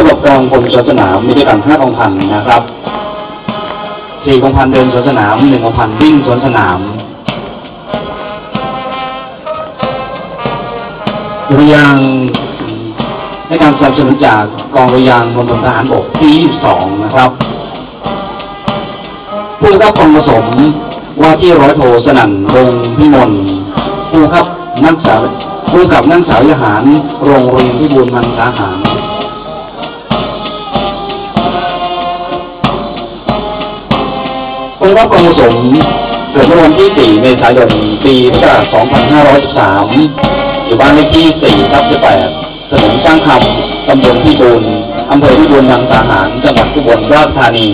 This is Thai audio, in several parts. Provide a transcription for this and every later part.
สำหรับกองพลสวนสนามมีด้วยกันห้ากองพันนะครับสี่กองพันเดินสวนสนามหนึ่งกองพันวิ่งสวนสนามดุริยางในการสนับสนุนจากกองดุริยางมณฑลทหารบกที่22นะครับผู้รับกองผสมว่าที่ร้อยโทสนั่นรงพิมลผู้ครับนักสาวผู้กับนักสาวยหารโรงเรียนพิบูลมังสาหาร องค์รับกองผสมเกิดเมื่อวันที่ 4 เมษายน ปีพุทธศักราช 2513 อยู่บ้านเลขที่ 4 ทับ18ถนนสร้างคำตำบลพิบูลอำเภอพิบูลมังสาหาร จังหวัดอุบลราชธานี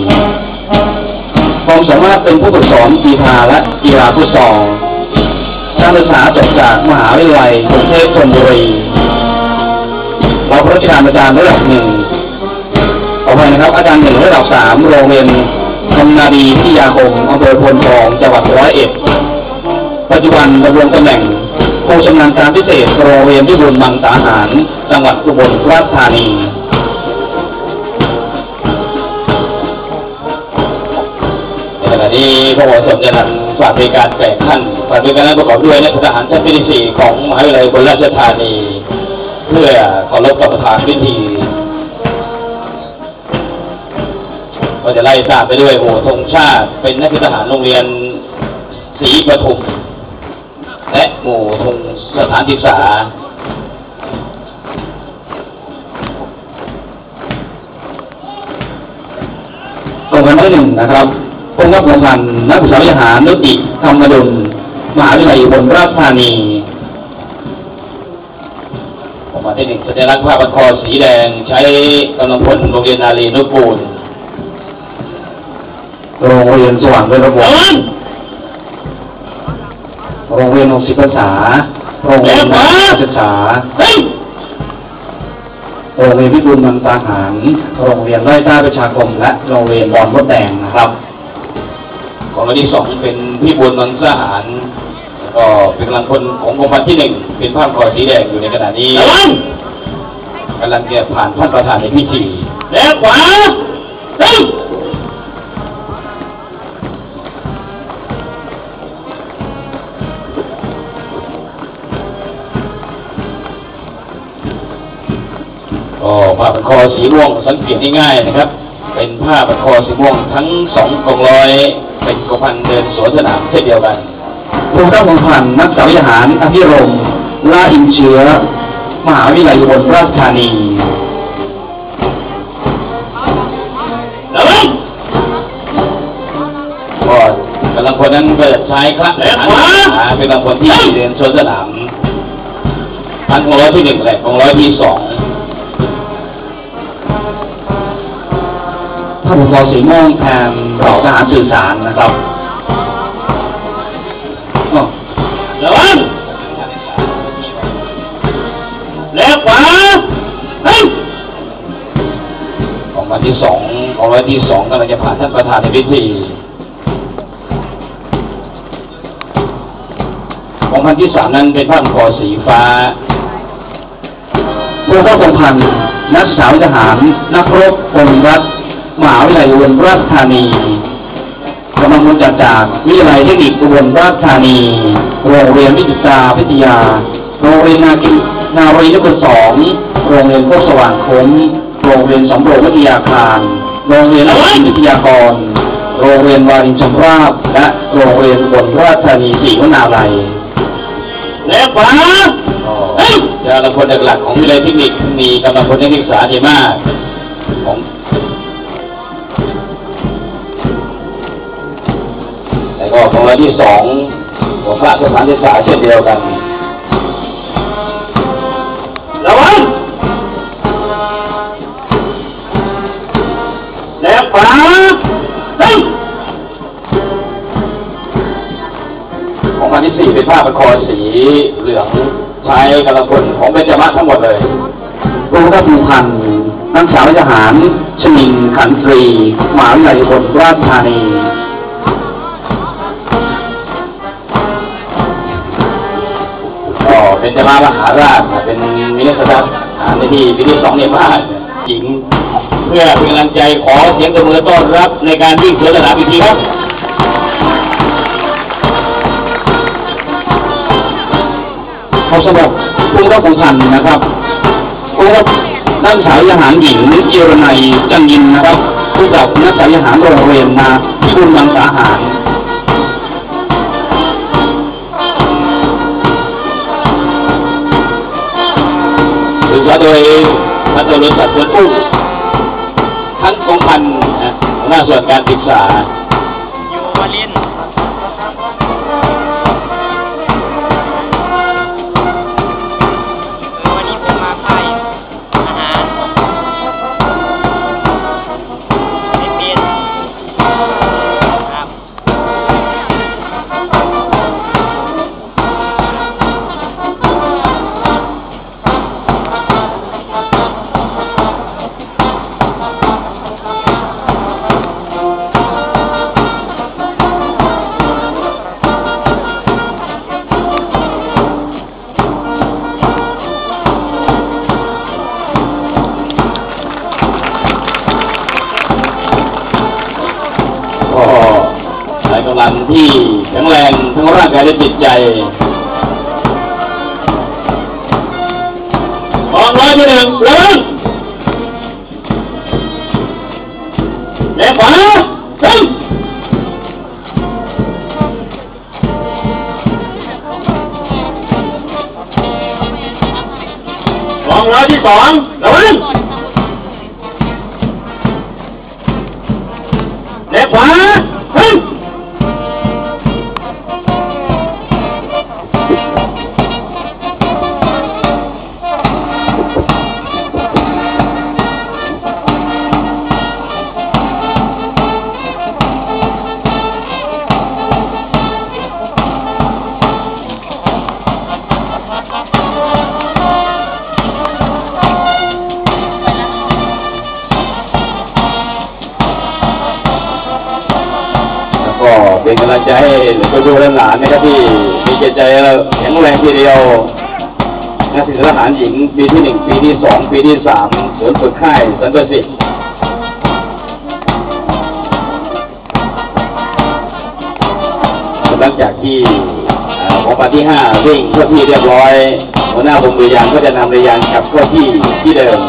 ความสามารถเป็นผู้ฝึกสอนกีฬาและกีฬาฟุตซอลการศึกษาจบจากมหาวิทยาลัยกรุงเทพธนบุรีเราพระราชการอาจารย์ระดับหนึ่งขออภัยนะครับอาจารย์หนึ่งระดับสามโรงเรียน ธมนาดีที่ยาคมอำเภอพนทองจังหวัดร้อยเอ็ด ปัจจุบันดำรงตำแหน่งผู้ชำนาญการพิเศษโรงเรียนพิบูลมังสาหาร จังหวัดอุบลราชธานีขณะนี้พระบรมสมเด็จนั้นฝากบริการแปดท่านฝากบริการนั้นประกอบด้วยนักทหารชั้นปีที่สี่ของมหาวิทยาลัยอุบลราชธานี เพื่อเคารพกับประธานพิธี ก็จะไล่ทราบไปด้วยโหธงชาติเป็นนักทหารโรงเรียนศรีปทุมและหมู่ธงสถานศึกษาตรงกันที่หนึ่งนะครับองค์รับประพันธ์นักศึกษาวิทหารนุติธรรมดุลมหาวิทยาลัยอุบลราชธานีออกมาที่หนึ่งสัญลักษณ์ผ้าพันคอสีแดงใช้กำลังพลโรงเรียนนารีนุกูล โรงเรียนสว่างเป็นระบบโรงเรียนองศิษย์ภาษา โรงเรียนนักศึกษา โรงเรียนพิบูลมังสาหาร โรงเรียนไร่ต้าประชาคม และโรงเรียนบอนมดแดงนะครับของวันที่สองเป็นพิบูลมังสาหารแล้วก็เป็นกำลังพลของกองพันที่หนึ่งเป็นภาพคอสีแดงอยู่ในขณะนี้กำลังจะผ่านท่านประธานในพิธีแล้วขวาตึ้ง อสีม่วงสังเกตง่ายๆนะครับ เป็นผ้าพันคอสีม่วงทั้งสองกองร้อยเป็นกองพันเดินสวนสนามเช่นเดียวกันผู้รับกองพันนักสาวิหารอภิรมย์ล่าอินเชื้อ มหาวิทยาลัยอุบลราชธานีระวังก็กำลังพลนั้นเปิดใช้ครั้งและขวาเป็นกำลังพลที่เดินสวนสนามพันกองร้อยที่หนึ่งและกองร้อยที่สอง ท่านผอสีม่วงแทนเหล่าทหารสื่อสารนะครับระวังแล้วขวาตึ้งของวันที่สองของวันที่สองกำลังจะผ่านท่านประธานในพิธีของวันที่สามนั้นเป็นผ้าพันคอสีฟ้าผู้เข้าสัมพันธ์นักศึกษาทหาร นักรบกองรัฐ มหาวิทยาลัยอุบลราชธานีกำลังมาจากจากวิทยาลัยเทคนิคอุบลราชธานีโรงเรียนวิทยาพิทยา โรงเรียนนากินารีนครสองโรงเรียนโคกสว่างค้นโรงเรียนสำโรงวิทยาคารโรงเรียนนักวิทยากร โรงเรียนวารินชำราบและโรงเรียนอุบลราชธานีศรีวนาลัยแล้วขวาตึ้งกำลังพลหลักๆของวิทยาลัยเทคนิคมีกำลังพลนักศึกษาดีมากของ แล้วก็ของวันที่สองของพระสถานศึกษาเช่นเดียวกันระวังแล้วขวาตึ้งของวันที่สี่เป็นผ้าพันคอสีเหลืองใช้กำลังพลของเบญจมาศทั้งหมดเลยกรมทัพพันธ์นักศึกษาวิทยาหารชนินขันตรีมหาวิทยาลัยอุบลราชธานี เป็นเจ้าฟ้ามหาราชเป็นมินิสตาร์ในที่ปีที่สองเนี่ยมากหญิง เพื่อเป็นกำลังใจขอเสียงตบมือต้อนรับในการวิ่งสวนสนามอีกทีครับเขาสำหรับผู้รับของพันนะครับผู้รับนักศึกษาทหารหญิงเจรนัยจันยินนะครับผู้กับนักศึกษาทหารโรงเรียนมาที่บุญมังสาหาร ถือว่าโดยพันตำรวจสัตว์สวนอุ้มทั้งกองพันนะหัวหน้าส่วนการศึกษาอยู่วาลิน ก็ใช้กำลังที่แข็งแรงทั้งร่างกายและจิตใจออกร้อยที่หนึ่งเริ่มเลี้ยวขวาขึ้นกองร้อยที่สองเระ เป็นกำลังใจให้ตัวดูหลานนะครับที่มีจิตใจแข็งแรงทีเดียวนักศึกษาทหารหญิงปีที่หนึ่งปีที่สองปีที่สามสวนฝึกค่ายสันติสิทธิ์หลังจากที่เอ่อของปันที่ห้าวิ่งเข้าที่เรียบร้อยหัวหน้าบงเรือยางก็จะนำเรือยางกลับเข้าที่ที่เดิม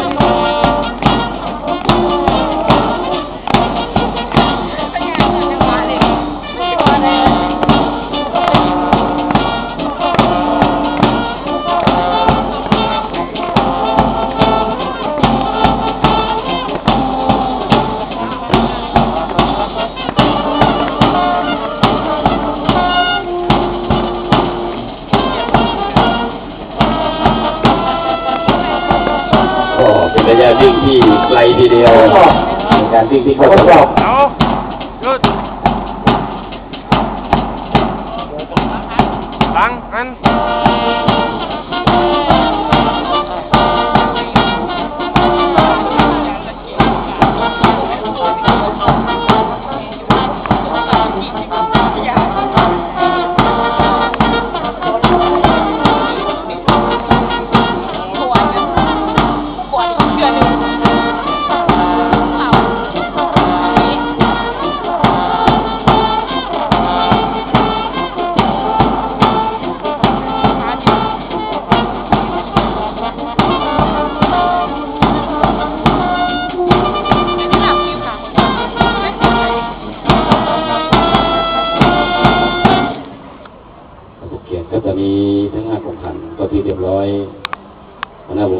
ในการวิ่งที่เ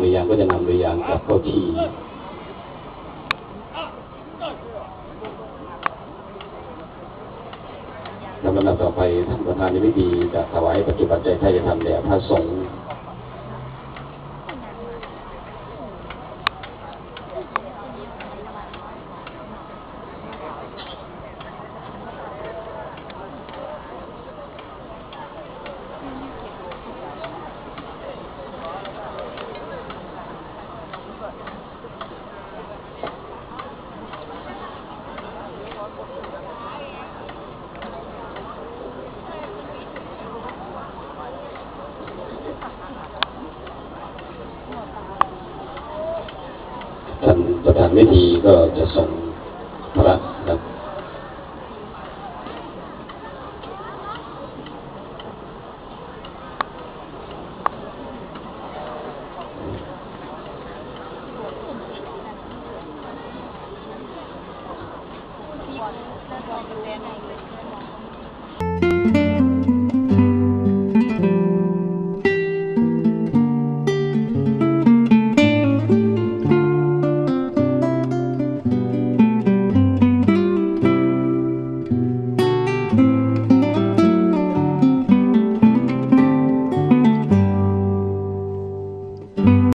รือยางก็จะนำเรือยางกลับเข้าที่ลำดับต่อไปท่านประธานในพิธีจะถวายปัจจุบันใจไทยธรรมแด่พระสงฆ์ เวที